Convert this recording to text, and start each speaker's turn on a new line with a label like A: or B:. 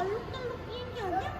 A: 알록달록 뛰는 게 아니야?